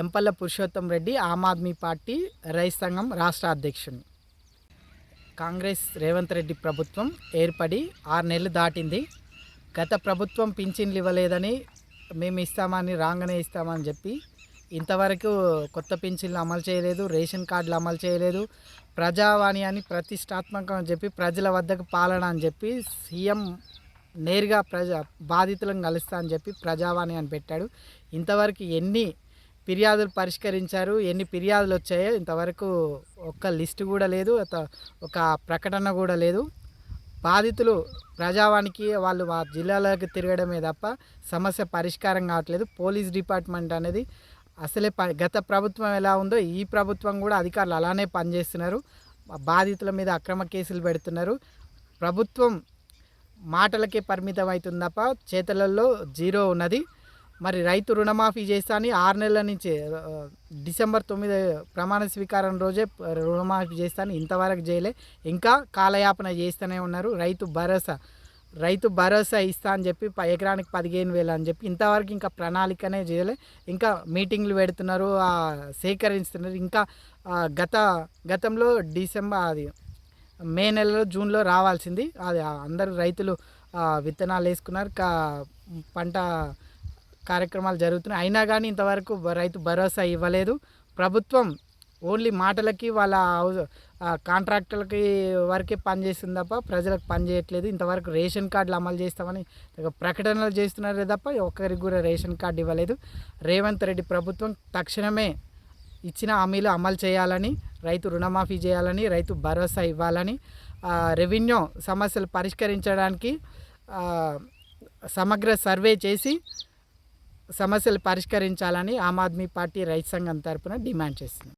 ఎంపల్ల Purushottam Reddy Aam Aadmi Party rice సంఘం రాష్ట్ర అధ్యక్షుని. కాంగ్రెస్ రేవంత్ రెడ్డి ప్రభుత్వం ఏర్పడి ఆరు నెలలు దాటింది. గత ప్రభుత్వం పింఛన్లు ఇవ్వలేదని మేము ఇస్తామని రాగానే ఇస్తామని చెప్పి ఇంతవరకు కొత్త పింఛన్లు అమలు చేయలేదు రేషన్ కార్డులు అమలు చేయలేదు. ప్రజావాణి అని ప్రతిష్టాత్మకం అని చెప్పి ప్రజల వద్దకు పాలన అని చెప్పి సీఎం నేరుగా ప్రజా బాధితులను కలుస్తా అని చెప్పి ప్రజావాణి అని పెట్టాడు. ఇంతవరకు ఎన్ని ఫిర్యాదులు పరిష్కరించారు. ఎన్ని ఫిర్యాదులు వచ్చాయో ఇంతవరకు ఒక్క లిస్టు కూడా లేదు. ఒక- ఒక ప్రకటన కూడా లేదు. బాధితులు ప్రజావానికి వాళ్ళు మా జిల్లాలోకి తిరగడమే తప్ప సమస్య పరిష్కారం కావట్లేదు. పోలీస్ డిపార్ట్మెంట్ అనేది అసలే ప గత ప్రభుత్వం ఎలా ఉందో ఈ ప్రభుత్వం కూడా అధికారులు అలానే పనిచేస్తున్నారు. బాధితుల మీద అక్రమ కేసులు పెడుతున్నారు. ప్రభుత్వం మాటలకే పరిమితం అవుతుంది తప్ప చేతలలో జీరో ఉన్నది. మరి రైతు రుణమాఫీ చేస్తా అని ఆరు నెలల నుంచి డిసెంబర్ తొమ్మిది ప్రమాణ స్వీకారం రోజే రుణమాఫీ చేస్తా అని ఇంతవరకు చేయలే. ఇంకా కాలయాపన చేస్తూనే ఉన్నారు. రైతు భరోసా రైతు భరోసా ఇస్తా అని చెప్పి ప- ఎకరానికి పదిహేను వేలు అని చెప్పి ఇంతవరకు ఇంకా ప్రణాళికనే చేయలే. ఇంకా మీటింగ్లు పెడుతున్నారు సేకరిస్తున్నారు. ఇంకా గత గతంలో డిసెంబర్ అది మే నెలలో జూన్లో రావాల్సింది. అది అందరు రైతులు విత్తనాలు వేసుకున్నారు. కా పంట కార్యక్రమాలు జరుగుతున్నాయి. అయినా కానీ ఇంతవరకు రైతు భరోసా ఇవ్వలేదు. ప్రభుత్వం ఓన్లీ మాటలకి వాళ్ళ కాంట్రాక్టర్లకి వరకే పనిచేస్తుంది తప్ప ప్రజలకు పని చేయట్లేదు. ఇంతవరకు రేషన్ కార్డులు అమలు చేస్తామని ప్రకటనలు చేస్తున్నారే తప్ప ఒక్కరికి కూడా రేషన్ కార్డు ఇవ్వలేదు. రేవంత్ రెడ్డి ప్రభుత్వం తక్షణమే ఇచ్చిన హామీలు అమలు చేయాలని రైతు రుణమాఫీ చేయాలని రైతు భరోసా ఇవ్వాలని రెవెన్యూ సమస్యలు పరిష్కరించడానికి సమగ్ర సర్వే చేసి సమస్యలు పరిష్కరించాలని ఆమ్ ఆద్మీ పార్టీ రైతు సంఘం తరపున డిమాండ్ చేస్తుంది.